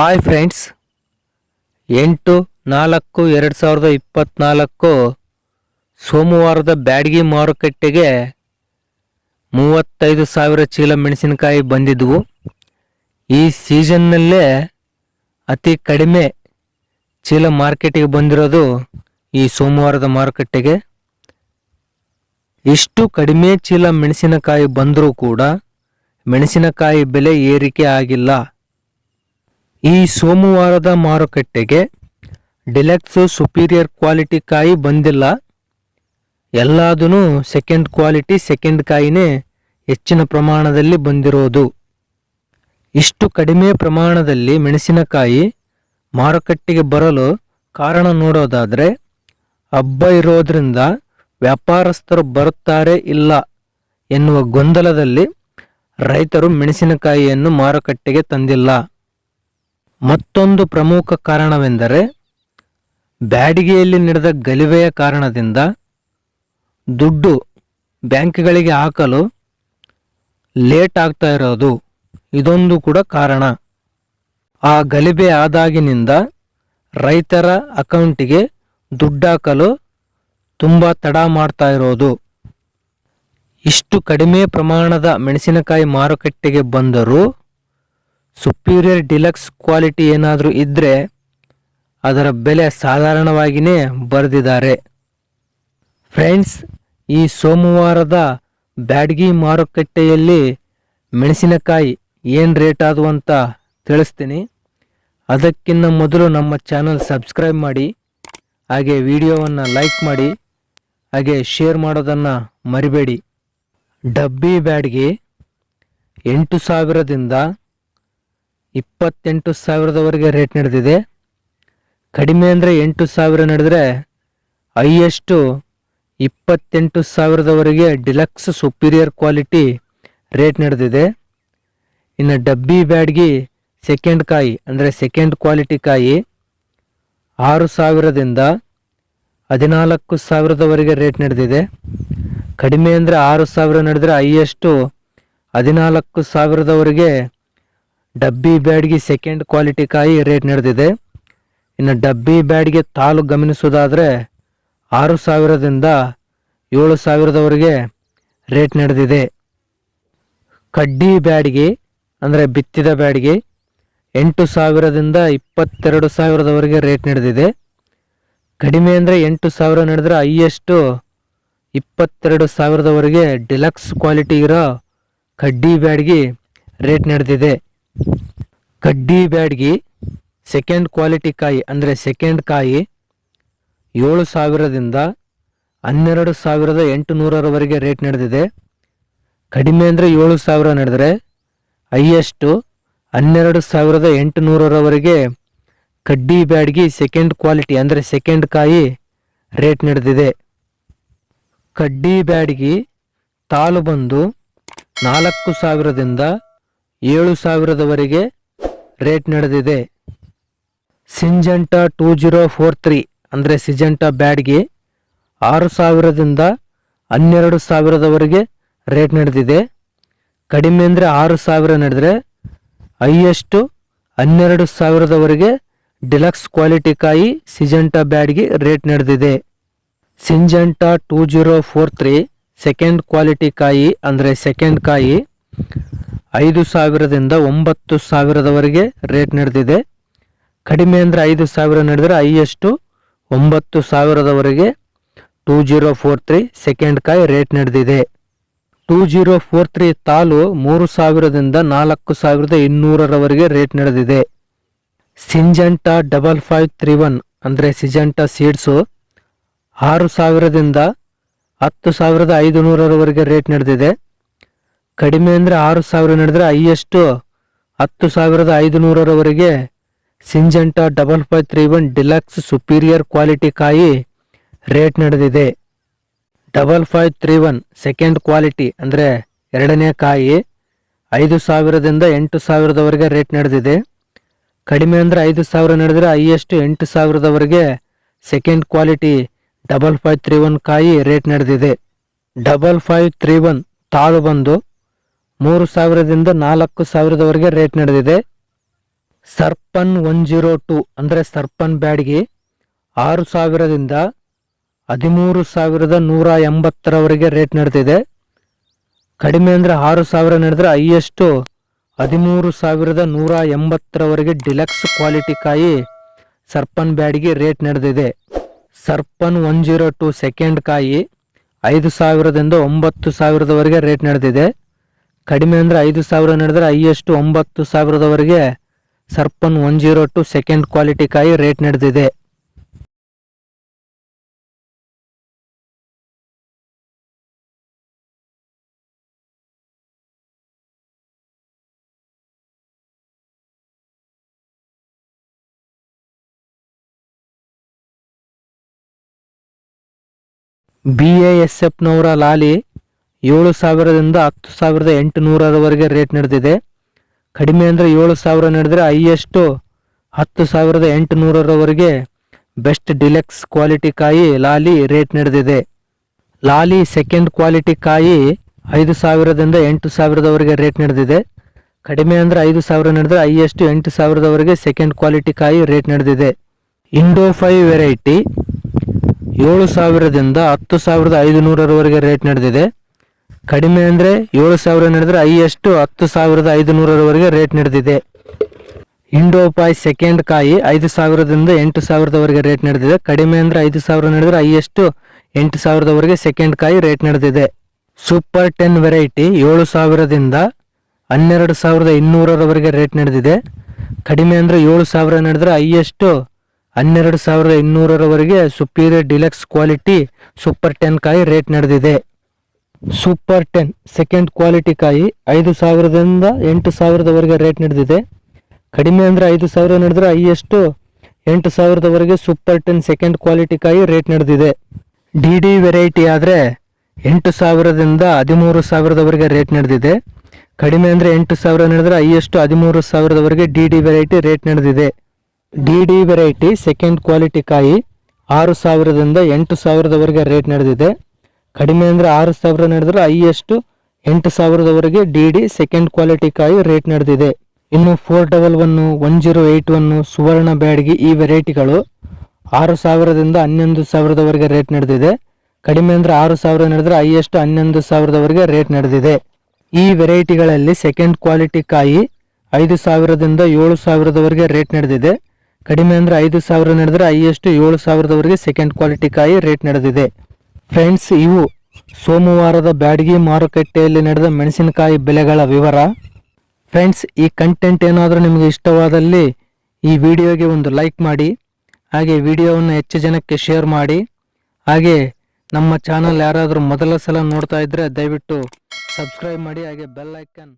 Hi friends. ಎಂಟು, ನಾಲ್ಕು, ಎರಡು ಸಾವಿರದ ಇಪ್ಪತ್ತ್ನಾಲ್ಕು ಸೋಮವಾರದ ಬ್ಯಾಡಗಿ ಮಾರುಕಟ್ಟೆಗೆ ಮೂವತ್ತೈದು ಸಾವಿರ ಚೀಲ ಮೆಣಸಿನಕಾಯಿ ಬಂದಿದ್ವು. ಈ ಸೀಸನ್ನಲ್ಲೇ ಅತಿ ಕಡಿಮೆ ಚೀಲ ಮಾರ್ಕೆಟಿಗೆ ಬಂದಿರೋದು ಈ ಸೋಮವಾರದ ಮಾರುಕಟ್ಟೆಗೆ. ಇಷ್ಟು ಕಡಿಮೆ ಚೀಲ ಮೆಣಸಿನಕಾಯಿ ಬಂದರೂ ಕೂಡ ಮೆಣಸಿನಕಾಯಿ ಬೆಲೆ ಏರಿಕೆ ಆಗಿಲ್ಲ. ಈ ಸೋಮವಾರದ ಮಾರುಕಟ್ಟೆಗೆ ಡಿಲೆಕ್ಸ್ ಸುಪೀರಿಯರ್ ಕ್ವಾಲಿಟಿ ಕಾಯಿ ಬಂದಿಲ್ಲ. ಎಲ್ಲದೂ ಸೆಕೆಂಡ್ ಕ್ವಾಲಿಟಿ, ಸೆಕೆಂಡ್ ಕಾಯಿನೇ ಹೆಚ್ಚಿನ ಪ್ರಮಾಣದಲ್ಲಿ ಬಂದಿರೋದು. ಇಷ್ಟು ಕಡಿಮೆ ಪ್ರಮಾಣದಲ್ಲಿ ಮೆಣಸಿನಕಾಯಿ ಮಾರುಕಟ್ಟೆಗೆ ಬರಲು ಕಾರಣ ನೋಡೋದಾದರೆ, ಹಬ್ಬ ಇರೋದ್ರಿಂದ ವ್ಯಾಪಾರಸ್ಥರು ಬರುತ್ತಾರೆ ಇಲ್ಲ ಎನ್ನುವ ಗೊಂದಲದಲ್ಲಿ ರೈತರು ಮೆಣಸಿನಕಾಯಿಯನ್ನು ಮಾರುಕಟ್ಟೆಗೆ ತಂದಿಲ್ಲ. ಮತ್ತೊಂದು ಪ್ರಮುಖ ಕಾರಣವೆಂದರೆ ಬ್ಯಾಡಿಗೆಯಲ್ಲಿ ನಡೆದ ಗಲಿವೆಯ ಕಾರಣದಿಂದ ದುಡ್ಡು ಬ್ಯಾಂಕ್ಗಳಿಗೆ ಹಾಕಲು ಲೇಟ್ ಆಗ್ತಾ ಇರೋದು ಇದೊಂದು ಕೂಡ ಕಾರಣ. ಆ ಗಲಿಬೆ ಆದಾಗಿನಿಂದ ರೈತರ ಅಕೌಂಟಿಗೆ ದುಡ್ಡು ಹಾಕಲು ತುಂಬ ತಡ ಮಾಡ್ತಾ ಇರೋದು. ಇಷ್ಟು ಕಡಿಮೆ ಪ್ರಮಾಣದ ಮೆಣಸಿನಕಾಯಿ ಮಾರುಕಟ್ಟೆಗೆ ಬಂದರೂ ಸುಪೀರಿಯರ್ ಡಿಲಕ್ಸ್ ಕ್ವಾಲಿಟಿ ಏನಾದರೂ ಇದ್ದರೆ ಅದರ ಬೆಲೆ ಸಾಧಾರಣವಾಗಿಯೇ ಬರೆದಿದ್ದಾರೆ. ಫ್ರೆಂಡ್ಸ್ ಈ ಸೋಮವಾರದ ಬ್ಯಾಡ್ಗಿ ಮಾರುಕಟ್ಟೆಯಲ್ಲಿ ಮೆಣಸಿನಕಾಯಿ ಏನು ರೇಟ್ ಆದವು ಅಂತ ತಿಳಿಸ್ತೀನಿ. ಅದಕ್ಕಿಂತ ಮೊದಲು ನಮ್ಮ ಚಾನಲ್ ಸಬ್ಸ್ಕ್ರೈಬ್ ಮಾಡಿ, ಹಾಗೆ ವಿಡಿಯೋವನ್ನು ಲೈಕ್ ಮಾಡಿ, ಹಾಗೆ ಶೇರ್ ಮಾಡೋದನ್ನು ಮರಿಬೇಡಿ. ಡಬ್ಬಿ ಬ್ಯಾಡ್ಗಿ ಎಂಟು ಸಾವಿರದಿಂದ ಇಪ್ಪತ್ತೆಂಟು ಸಾವಿರದವರೆಗೆ ರೇಟ್ ನಡೆದಿದೆ. ಕಡಿಮೆ ಅಂದರೆ ಎಂಟು ಸಾವಿರ ನಡೆದರೆ ಹೈಯೆಸ್ಟು ಇಪ್ಪತ್ತೆಂಟು ಸಾವಿರದವರೆಗೆ ಡಿಲಕ್ಸ್ ಸುಪೀರಿಯರ್ ಕ್ವಾಲಿಟಿ ರೇಟ್ ನಡೆದಿದೆ. ಇನ್ನು ಡಬ್ಬಿ ಬ್ಯಾಡ್ಗಿ ಸೆಕೆಂಡ್ ಕಾಯಿ ಅಂದರೆ ಸೆಕೆಂಡ್ ಕ್ವಾಲಿಟಿ ಕಾಯಿ ಆರು ಸಾವಿರದಿಂದ ಹದಿನಾಲ್ಕು ಸಾವಿರದವರೆಗೆ ರೇಟ್ ನಡೆದಿದೆ. ಕಡಿಮೆ ಅಂದರೆ ಆರು ಸಾವಿರ ನಡೆದರೆ ಹೈಯೆಸ್ಟು ಹದಿನಾಲ್ಕು ಸಾವಿರದವರೆಗೆ ಡಬ್ಬಿ ಬ್ಯಾಡ್ಗೆ ಸೆಕೆಂಡ್ ಕ್ವಾಲಿಟಿ ಕಾಯಿ ರೇಟ್ ನಡೆದಿದೆ. ಇನ್ನು ಡಬ್ಬಿ ಬ್ಯಾಡ್ಗೆ ತಾಲು ಗಮನಿಸೋದಾದರೆ ಆರು ಸಾವಿರದಿಂದ ಏಳು ಸಾವಿರದವರೆಗೆ ರೇಟ್ ನಡೆದಿದೆ. ಕಡ್ಡಿ ಬ್ಯಾಡ್ಗೆ ಅಂದರೆ ಬಿತ್ತಿದ ಬ್ಯಾಡ್ಗೆ ಎಂಟು ಸಾವಿರದಿಂದ ಇಪ್ಪತ್ತೆರಡು ಸಾವಿರದವರೆಗೆ ರೇಟ್ ನಡೆದಿದೆ. ಕಡಿಮೆ ಅಂದರೆ ಎಂಟು ಸಾವಿರ ನಡೆದರೆ ಹೈಯೆಸ್ಟು ಇಪ್ಪತ್ತೆರಡು ಸಾವಿರದವರೆಗೆ ಡಿಲಕ್ಸ್ ಕ್ವಾಲಿಟಿ ಇರೋ ಕಡ್ಡಿ ಬ್ಯಾಡ್ಗೆ ರೇಟ್ ನಡೆದಿದೆ. ಕಡ್ಡಿ ಬ್ಯಾಡ್ಗಿ ಸೆಕೆಂಡ್ ಕ್ವಾಲಿಟಿ ಕಾಯಿ ಅಂದರೆ ಸೆಕೆಂಡ್ ಕಾಯಿ ಏಳು ಸಾವಿರದಿಂದ ಹನ್ನೆರಡು ಸಾವಿರದ ಎಂಟು ನೂರರವರೆಗೆ ರೇಟ್ ನಡೆದಿದೆ. ಕಡಿಮೆ ಅಂದರೆ ಏಳು ಸಾವಿರ ನಡೆದರೆ ಹೈಯೆಸ್ಟು ಹನ್ನೆರಡು ಸಾವಿರದ ಎಂಟು ನೂರರವರೆಗೆ ಕಡ್ಡಿ ಬ್ಯಾಡ್ಗಿ ಸೆಕೆಂಡ್ ಕ್ವಾಲಿಟಿ ಅಂದರೆ ಸೆಕೆಂಡ್ ಕಾಯಿ ರೇಟ್ ನಡೆದಿದೆ. ಕಡ್ಡಿ ಬ್ಯಾಡ್ಗಿ ತಾಲು ಬಂದು ನಾಲ್ಕು ಸಾವಿರದಿಂದ ಏಳು ಸಾವಿರದವರೆಗೆ ರೇಟ್ ನಡೆದಿದೆ. Syngenta two zero four three ಅಂದರೆ ಸಿಜೆಂಟಾ ಬ್ಯಾಡ್ಗೆ ಆರು ಸಾವಿರದಿಂದ ಹನ್ನೆರಡು ಸಾವಿರದವರೆಗೆ ರೇಟ್ ನಡೆದಿದೆ. ಕಡಿಮೆ ಅಂದರೆ ಆರು ಸಾವಿರ ನಡೆದರೆ ಹೈಯೆಸ್ಟು ಹನ್ನೆರಡು ಸಾವಿರದವರೆಗೆ ಡಿಲಕ್ಸ್ ಕ್ವಾಲಿಟಿ ಕಾಯಿ ಸಿಜೆಂಟಾ ಬ್ಯಾಡ್ಗೆ ರೇಟ್ ನಡೆದಿದೆ. Syngenta two zero four three second quality ಕಾಯಿ ಅಂದರೆ ಸೆಕೆಂಡ್ ಕಾಯಿ ಐದು ಸಾವಿರದಿಂದ ಒಂಬತ್ತು ಸಾವಿರದವರೆಗೆ ರೇಟ್ ನಡೆದಿದೆ. ಕಡಿಮೆ ಅಂದರೆ ಐದು ಸಾವಿರ ನಡೆದರೆ ಹೈಯೆಸ್ಟು ಒಂಬತ್ತು ಸಾವಿರದವರೆಗೆ two zero four three second ಕಾಯಿ ರೇಟ್ ನಡೆದಿದೆ. ಟೂ ಜೀರೋ ಫೋರ್ ತ್ರೀ ತಾಲು ಮೂರು ಸಾವಿರದಿಂದ ನಾಲ್ಕು ಸಾವಿರದ ಇನ್ನೂರರವರೆಗೆ ರೇಟ್ ನಡೆದಿದೆ. Syngenta double five three one ಅಂದರೆ ಸಿಜಂಟಾ ಸೀಡ್ಸು ಆರು ಸಾವಿರದಿಂದ ಹತ್ತು ಸಾವಿರದ ಐದು ನೂರರವರೆಗೆ ರೇಟ್ ನಡೆದಿದೆ. ಕಡಿಮೆ ಅಂದರೆ ಆರು ಸಾವಿರ ನಡೆದರೆ ಹೈಯೆಸ್ಟು ಹತ್ತು ಸಾವಿರದ ಐದು ನೂರರವರೆಗೆ Syngenta double five three one deluxe superior quality ಕಾಯಿ ರೇಟ್ ನಡೆದಿದೆ. Double five three one second quality ಅಂದರೆ ಎರಡನೇ ಕಾಯಿ ಐದು ಸಾವಿರದಿಂದ ಎಂಟು ಸಾವಿರದವರೆಗೆ ರೇಟ್ ನಡೆದಿದೆ. ಕಡಿಮೆ ಅಂದರೆ ಐದು ಸಾವಿರ ನಡೆದರೆ ಹೈಯೆಸ್ಟ್ ಎಂಟು ಸಾವಿರದವರೆಗೆ second quality double five three one ಕಾಯಿ ರೇಟ್ ನಡೆದಿದೆ. ಡಬಲ್ ಫೈವ್ ತ್ರೀ ಒನ್ ತಾಳು ಬಂದು ಮೂರು ಸಾವಿರದಿಂದ ನಾಲ್ಕು ಸಾವಿರದವರೆಗೆ ರೇಟ್ ನಡೆದಿದೆ. ಸರ್ಪನ್ ಒನ್ ಜೀರೋ ಟು ಅಂದರೆ ಸರ್ಪನ್ ಬ್ಯಾಡ್ಗೆ ಆರು ಸಾವಿರದಿಂದ ಹದಿಮೂರು ಸಾವಿರದ ನೂರ ಎಂಬತ್ತರವರೆಗೆ ರೇಟ್ ನಡೆದಿದೆ. ಕಡಿಮೆ ಅಂದರೆ ಆರು ಸಾವಿರ ನಡೆದರೆ ಹೈಯೆಸ್ಟು ಹದಿಮೂರು ಸಾವಿರದ ನೂರ ಎಂಬತ್ತರವರೆಗೆ ಡಿಲಕ್ಸ್ ಕ್ವಾಲಿಟಿ ಕಾಯಿ ಸರ್ಪನ್ ಬ್ಯಾಡ್ಗೆ ರೇಟ್ ನಡೆದಿದೆ. Sarpan one zero two second ಕಾಯಿ ಐದು ಸಾವಿರದಿಂದ ಒಂಬತ್ತು ಸಾವಿರದವರೆಗೆ ರೇಟ್ ನಡೆದಿದೆ. ಕಡಿಮೆ ಅಂದರೆ ಐದು ಸಾವಿರ ನಡೆದ್ರೆ ಹೈಯೆಸ್ಟ್ ಒಂಬತ್ತು ಸಾವಿರದವರೆಗೆ Sarpan one zero two second quality ಕಾಯಿ ರೇಟ್ ನಡೆದಿದೆ. ಬಿ ಎ ಎಸ್ ಎಫ್ನವರ ಲಾಲಿ ಏಳು ಸಾವಿರದಿಂದ ಹತ್ತು ಸಾವಿರದ ಎಂಟುನೂರರವರೆಗೆ ರೇಟ್ ನಡೆದಿದೆ. ಕಡಿಮೆ ಅಂದರೆ ಏಳು ಸಾವಿರ ನಡೆದರೆ ಹೈಯೆಸ್ಟು ಹತ್ತು ಸಾವಿರದ ಎಂಟುನೂರರವರೆಗೆ ಬೆಸ್ಟ್ ಡಿಲೆಕ್ಸ್ ಕ್ವಾಲಿಟಿ ಕಾಯಿ ಲಾಲಿ ರೇಟ್ ನಡೆದಿದೆ. ಲಾಲಿ ಸೆಕೆಂಡ್ ಕ್ವಾಲಿಟಿ ಕಾಯಿ ಐದು ಸಾವಿರದಿಂದ ಎಂಟು ಸಾವಿರದವರೆಗೆ ರೇಟ್ ನಡೆದಿದೆ. ಕಡಿಮೆ ಅಂದರೆ ಐದು ಸಾವಿರ ನಡೆದರೆ ಹೈಯೆಸ್ಟು ಎಂಟು ಸಾವಿರದವರೆಗೆ ಸೆಕೆಂಡ್ ಕ್ವಾಲಿಟಿ ಕಾಯಿ ರೇಟ್ ನಡೆದಿದೆ. ಇಂಡೋ ಫೈವ್ ವೆರೈಟಿ ಏಳು ಸಾವಿರದಿಂದ ಹತ್ತು ಸಾವಿರದ ಐದು ನೂರರವರೆಗೆ ರೇಟ್ ನಡೆದಿದೆ. ಕಡಿಮೆ ಅಂದರೆ ಏಳು ಸಾವಿರ ನಡೆದರೆ ಹೈಯೆಸ್ಟು ಹತ್ತು ಸಾವಿರದ ಐದು ನೂರರವರೆಗೆ ರೇಟ್ ನಡೆದಿದೆ. ಇಂಡೋಪಾಯ್ ಸೆಕೆಂಡ್ ಕಾಯಿ ಐದು ಸಾವಿರದಿಂದ ಎಂಟು ಸಾವಿರದವರೆಗೆ ರೇಟ್ ನಡೆದಿದೆ. ಕಡಿಮೆ ಅಂದರೆ ಐದು ಸಾವಿರ ನಡೆದರೆ ಹೈಯೆಸ್ಟು ಎಂಟು ಸಾವಿರದವರೆಗೆ ಸೆಕೆಂಡ್ ಕಾಯಿ ರೇಟ್ ನಡೆದಿದೆ. ಸೂಪರ್ ಟೆನ್ ವೆರೈಟಿ ಏಳು ಸಾವಿರದಿಂದ ಹನ್ನೆರಡು ಸಾವಿರದ ಇನ್ನೂರರವರೆಗೆ ರೇಟ್ ನಡೆದಿದೆ. ಕಡಿಮೆ ಅಂದರೆ ಏಳು ಸಾವಿರ ನಡೆದರೆ ಹೈಯೆಸ್ಟು ಹನ್ನೆರಡು ಸಾವಿರದ ಇನ್ನೂರರವರೆಗೆ superior deluxe quality super ten ಕಾಯಿ ರೇಟ್ ನಡೆದಿದೆ. ಸೂಪರ್ ಟೆನ್ ಸೆಕೆಂಡ್ ಕ್ವಾಲಿಟಿ ಕಾಯಿ, ಐದು ಸಾವಿರದಿಂದ ಎಂಟು ಸಾವಿರದವರೆಗೆ ರೇಟ್ ನಡೆದಿದೆ. ಕಡಿಮೆ ಅಂದರೆ ಐದು ಸಾವಿರ ನಡೆದ್ರೆ ಹೈಯೆಸ್ಟ್ ಎಂಟು ಸಾವಿರದವರೆಗೆ ಸೂಪರ್ ಟೆನ್ ಸೆಕೆಂಡ್ ಕ್ವಾಲಿಟಿ ಕಾಯಿ ರೇಟ್ ನಡೆದಿದೆ. ಡಿ ಡಿ ವೆರೈಟಿ ಆದರೆ ಎಂಟು ಸಾವಿರದಿಂದ ಹದಿಮೂರು ಸಾವಿರದವರೆಗೆ ರೇಟ್ ನಡೆದಿದೆ. ಕಡಿಮೆ ಅಂದರೆ ಎಂಟು ಸಾವಿರ ನಡೆದ್ರೆ ಹೈಯೆಸ್ಟ್ ಹದಿಮೂರು ಸಾವಿರದವರೆಗೆ ಡಿ ಡಿ ವೆರೈಟಿ ರೇಟ್ ನಡೆದಿದೆ. D D variety second quality ಕಾಯಿ ಆರು ಸಾವಿರದಿಂದ ಎಂಟು ಸಾವಿರದವರೆಗೆ ರೇಟ್ ನಡೆದಿದೆ. ಕಡಿಮೆ ಅಂದರೆ ಆರು ಸಾವಿರ ನಡೆದ್ರೆ ಹೈಯೆಸ್ಟ್ ಎಂಟು ಸಾವಿರದವರೆಗೆ ಡಿ ಡಿ ಸೆಕೆಂಡ್ ಕ್ವಾಲಿಟಿ ಕಾಯಿ ರೇಟ್ ನಡೆದಿದೆ. ಇನ್ನು four double one one zero eight one Suvarna Byadgi ಈ ವೆರೈಟಿಗಳು ಆರು ಸಾವಿರದಿಂದ ಹನ್ನೊಂದು ಸಾವಿರದವರೆಗೆ ರೇಟ್ ನಡೆದಿದೆ. ಕಡಿಮೆ ಅಂದರೆ ಆರು ಸಾವಿರ ನಡೆದ್ರೆ ಹೈಯೆಸ್ಟ್ ಹನ್ನೊಂದು ಸಾವಿರದವರೆಗೆ ರೇಟ್ ನಡೆದಿದೆ. ಈ ವೆರೈಟಿಗಳಲ್ಲಿ ಸೆಕೆಂಡ್ ಕ್ವಾಲಿಟಿ ಕಾಯಿ ಐದು ಸಾವಿರದಿಂದ ಏಳು ಸಾವಿರದವರೆಗೆ ರೇಟ್ ನಡೆದಿದೆ. ಕಡಿಮೆ ಅಂದರೆ ಐದು ಸಾವಿರ ನಡೆದ್ರೆ ಹೈಯೆಸ್ಟ್ ಏಳು ಸಾವಿರದವರೆಗೆ ಸೆಕೆಂಡ್ ಕ್ವಾಲಿಟಿ ಕಾಯಿ ರೇಟ್ ನಡೆದಿದೆ. ಫ್ರೆಂಡ್ಸ್, ಇವು ಸೋಮವಾರದ ಬ್ಯಾಡಗಿ ಮಾರುಕಟ್ಟೆಯಲ್ಲಿ ನಡೆದ ಮೆಣಸಿನಕಾಯಿ ಬೆಲೆಗಳ ವಿವರ. ಫ್ರೆಂಡ್ಸ್, ಈ ಕಂಟೆಂಟ್ ಏನಾದರೂ ನಿಮಗೆ ಇಷ್ಟವಾದಲ್ಲಿ ಈ ವಿಡಿಯೋಗೆ ಒಂದು ಲೈಕ್ ಮಾಡಿ, ಹಾಗೆ ವಿಡಿಯೋವನ್ನು ಹೆಚ್ಚು ಜನಕ್ಕೆ ಶೇರ್ ಮಾಡಿ, ಹಾಗೆ ನಮ್ಮ ಚಾನಲ್ ಯಾರಾದರೂ ಮೊದಲ ಸಲ ನೋಡ್ತಾ ಇದ್ದರೆ ದಯವಿಟ್ಟು ಸಬ್ಸ್ಕ್ರೈಬ್ ಮಾಡಿ, ಹಾಗೆ ಬೆಲ್ ಐಕನ್